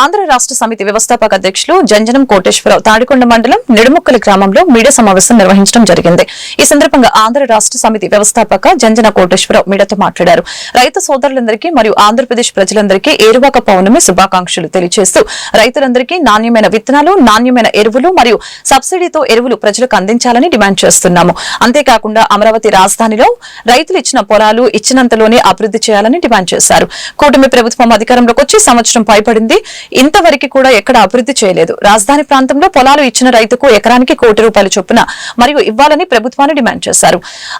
ఆంధ్ర రాష్ట్ర సమితి వ్యవస్థాపక అధ్యక్షులు జంజనం కోటేశ్వరరావు తాడికొండ మండలం నిడుముక్కల గ్రామంలో మీడియా సమావేశం నిర్వహించడం జరిగింది. ఈ సందర్భంగా ఆంధ్ర రాష్ట్ర సమితి వ్యవస్థాపక జంజన కోటేశ్వరరావు మీడియాతో మాట్లాడారు. రైతు సోదరులందరికీ మరియు ఆంధ్రప్రదేశ్ ప్రజలందరికీ ఏరువాక పౌర్ణమి శుభాకాంక్షలు తెలియజేస్తూ రైతులందరికీ నాణ్యమైన విత్తనాలు నాణ్యమైన ఎరువులు మరియు సబ్సిడీతో ఎరువులు ప్రజలకు అందించాలని డిమాండ్ చేస్తున్నాము. అంతేకాకుండా అమరావతి రాజధానిలో రైతులు ఇచ్చిన పొలాలు ఇచ్చినంతలోనే అభివృద్ధి చేయాలని డిమాండ్ చేశారు. కూటమి ప్రభుత్వం అధికారంలోకి వచ్చి సంవత్సరం పైపడింది ఇంతవరకు కూడా ఎక్కడ అభివృద్ధి చేయలేదు. రాజధాని ప్రాంతంలో పొలాలు ఇచ్చిన రైతుకు ఎకరానికి కోటి రూపాయల చొప్పున మరియు ఇవ్వాలని ప్రభుత్వాన్ని డిమాండ్ చేశారు.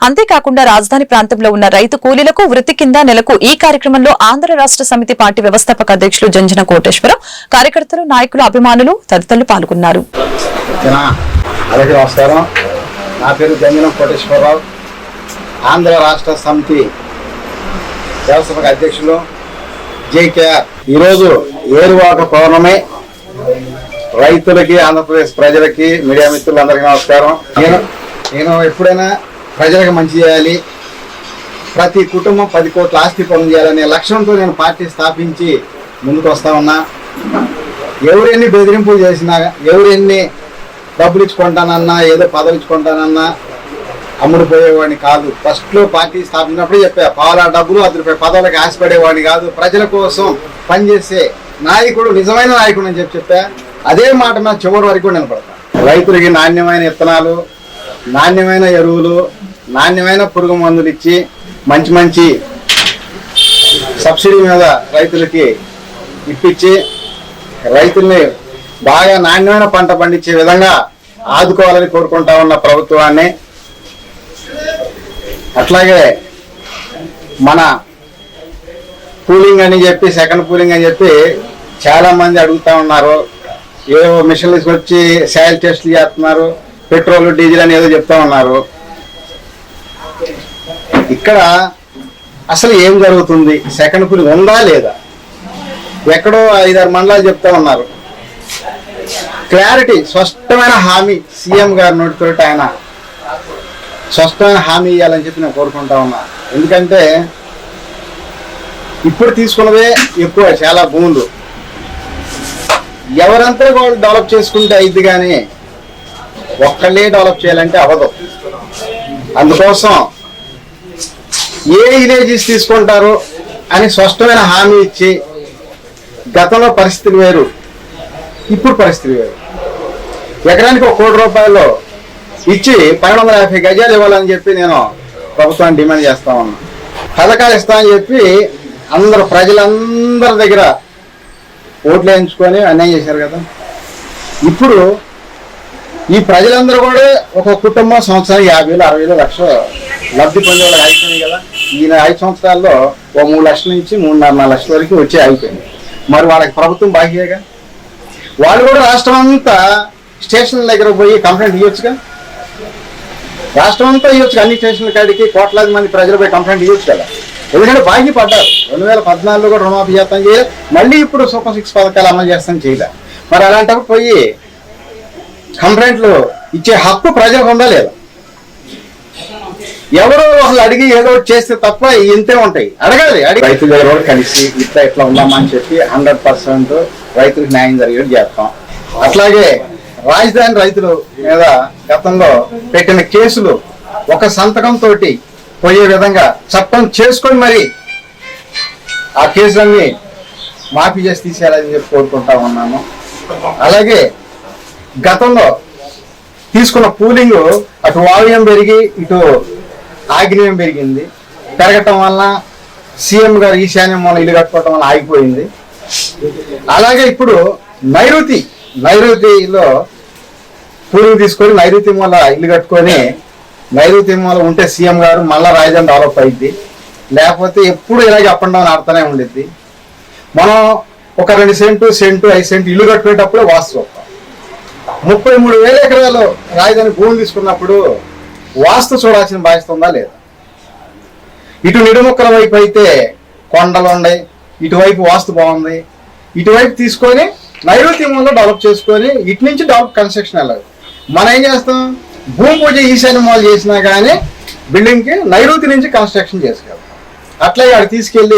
అంతేకాకుండా రాజధాని ప్రాంతంలో ఉన్న రైతు కూలీలకు వృత్తి కింద నెలకు ఈ కార్యక్రమంలో ఆంధ్ర రాష్ట్ర సమితి పార్టీ వ్యవస్థాపక అధ్యక్షులు జంజన కోటేశ్వరం కార్యకర్తలు నాయకులు అభిమానులు తదితరులు పాల్గొన్నారు. నా పేరు జంజనం కోటేశ్వరరావు. ఆంధ్ర రాష్ట్ర సమితి వ్యవస్థాపక అధ్యక్షులు జేకేఆర్ ఈరోజు ఏరువాక పౌర్ణమి. రైతులకి ఆంధ్రప్రదేశ్ ప్రజలకి మీడియా మిత్రులందరికీ నమస్కారం. నేను నేను ఎప్పుడైనా ప్రజలకు మంచి చేయాలి ప్రతి కుటుంబం పది కోట్ల ఆస్తి పనులు చేయాలనే లక్ష్యంతో నేను పార్టీ స్థాపించి ముందుకు వస్తా ఉన్నా. ఎవరెన్ని బెదిరింపులు చేసినా ఎవరెన్ని డబ్బులు ఇచ్చుకుంటానన్నా ఏదో పదవి ఇచ్చుకుంటానన్నా అమ్ముడు పోయేవాడిని కాదు. ఫస్ట్లో పార్టీ స్థాపించినప్పుడే చెప్పా పావుల డబ్బులు అతనిపై పదవులకు ఆశపడేవాడిని కాదు. ప్రజల కోసం పనిచేసే నాయకుడు నిజమైన నాయకుడు అని చెప్పి చెప్పా. అదే మాట నా చివరి వరకు కూడా నిలబడతా. రైతులకి నాణ్యమైన విత్తనాలు నాణ్యమైన ఎరువులు నాణ్యమైన పురుగు మందులు ఇచ్చి మంచి మంచి సబ్సిడీ మీద రైతులకి ఇప్పించి రైతుల్ని బాగా నాణ్యమైన పంట పండించే విధంగా ఆదుకోవాలని కోరుకుంటా ఉన్న ప్రభుత్వాన్ని అట్లాగే మన కూలింగ్ అని చెప్పి సెకండ్ కూలింగ్ అని చెప్పి చాలా మంది అడుగుతా ఉన్నారు. ఏవో మిషన్లు తీసుకొచ్చి సాయిల్ టెస్ట్లు చేస్తున్నారు. పెట్రోల్ డీజిల్ అని ఏదో చెప్తా ఉన్నారు. ఇక్కడ అసలు ఏం జరుగుతుంది? సెకండ్ కూలింగ్ ఉందా లేదా? ఎక్కడో ఐదారు మండలాలు చెప్తా ఉన్నారు. క్లారిటీ స్పష్టమైన హామీ సీఎం గారి నోటితో ఆయన స్పష్టమైన హామీ ఇవ్వాలని చెప్పి నేను కోరుకుంటా ఉన్నా. ఎందుకంటే ఇప్పుడు తీసుకున్నదే ఎక్కువ చాలా భూములు ఎవరంతా వాళ్ళు డెవలప్ చేసుకుంటే అయింది కానీ ఒక్కళ్ళే డెవలప్ చేయాలంటే అవ్వదు. అందుకోసం ఏ విలేజెస్ తీసుకుంటారు అని స్పష్టమైన హామీ ఇచ్చి గతంలో పరిస్థితులు వేరు ఇప్పుడు పరిస్థితి వేరు. ఎకరానికి ఒక కోటి రూపాయలు ఇచ్చి పన్నెండు వందల యాభై గజాలు ఇవ్వాలని చెప్పి నేను ప్రభుత్వాన్ని డిమాండ్ చేస్తా ఉన్నా. పథకాలు ఇస్తామని చెప్పి అందరు ప్రజలందరి దగ్గర ఓట్లు వేయించుకొని అన్యాయం చేశారు కదా. ఇప్పుడు ఈ ప్రజలందరూ కూడా ఒక కుటుంబం సంవత్సరానికి యాభై వేలు అరవై వేలు లక్షలు లబ్ధి పొందే వాళ్ళకి అయిపోయింది కదా. ఈయన ఐదు సంవత్సరాల్లో ఓ మూడు లక్షల నుంచి మూడున్నర నాలుగు లక్షల వరకు వచ్చి అయిపోయింది మరి వాళ్ళకి ప్రభుత్వం బాహ్యగా వాళ్ళు కూడా రాష్ట్రం అంతా స్టేషన్ల దగ్గర పోయి కంప్లైంట్ ఇవ్వచ్చుగా? రాష్ట్రం అంతా ఇవ్వచ్చు అన్ని స్టేషన్ల కాడికి కోట్లాది మంది ప్రజలు పోయి కంప్లైంట్ ఇవ్వచ్చు కదా. ఎందుకంటే బాకీ పడ్డారు. రెండు వేల పద్నాలుగులో కూడా రుణమాఫీ చేస్తాం చేయలేదు మళ్ళీ ఇప్పుడు సూపర్ సిక్స్ పథకాలు అమలు చేస్తాం చేయలే. మరి అలాంటప్పుడు పోయి కంప్లైంట్లు ఇచ్చే హక్కు ప్రజలకు ఉందా లేదా ఎవరో ఒకళ్ళు అడిగి ఏదో చేస్తే తప్ప ఇంతే ఉంటాయి. అడగాలి అడిగి. రైతు దగ్గర కూడా కలిసి ఇట్లా ఇట్లా ఉందామా అని చెప్పి హండ్రెడ్ పర్సెంట్ రైతులకు న్యాయం జరిగేది చేస్తాం. అట్లాగే రాజధాని రైతుల మీద గతంలో పెట్టిన కేసులు ఒక సంతకం తోటి పోయే విధంగా చట్టం చేసుకొని మరి ఆ కేసులన్నీ మాఫీ చేసి తీసేయాలని చెప్పి కోరుకుంటా ఉన్నాను. అలాగే గతంలో తీసుకున్న పూలింగ్ అటు వాయువ్యం పెరిగి ఇటు ఆగ్నేయం పెరిగింది. పెరగటం వలన సీఎం గారు ఈశాన్యం వల్ల ఇల్లు కట్టుకోవటం వల్ల ఆగిపోయింది. అలాగే ఇప్పుడు నైరుతి నైరుతిలో పూలింగ్ తీసుకొని నైరుతి వల్ల ఇల్లు కట్టుకొని నైరుతి వల్ల ఉంటే సీఎం గారు మళ్ళా రాజధాని డెవలప్ అయింది లేకపోతే ఎప్పుడు ఇలాగే అప్ అండ్ డౌన్ ఆడుతూనే ఉండిద్ది. మనం ఒక రెండు సెంటు సెంటు ఐదు సెంటు ఇల్లు కట్టుకునేటప్పుడే వాస్తు చూస్తాం ముప్పై మూడు వేల ఎకరాలు రాజధాని భూమి తీసుకున్నప్పుడు వాస్తు చూడాల్సిన బాధ్యత ఉందా లేదా? ఇటు నిడుముక్కల వైపు అయితే కొండలు ఉన్నాయి. ఇటువైపు వాస్తు బాగుంది. ఇటువైపు తీసుకొని నైరుత్యంలో డెవలప్ చేసుకొని ఇటు నుంచి డెవలప్ కన్స్ట్రక్షన్ వెళ్ళదు మనం ఏం చేస్తాం? భూమి పూజ ఈశాన్య మాల్ చేసినా కానీ బిల్డింగ్కి నైరుతి నుంచి కన్స్ట్రక్షన్ చేసుకోవాలి అట్లాగే అక్కడ తీసుకెళ్ళి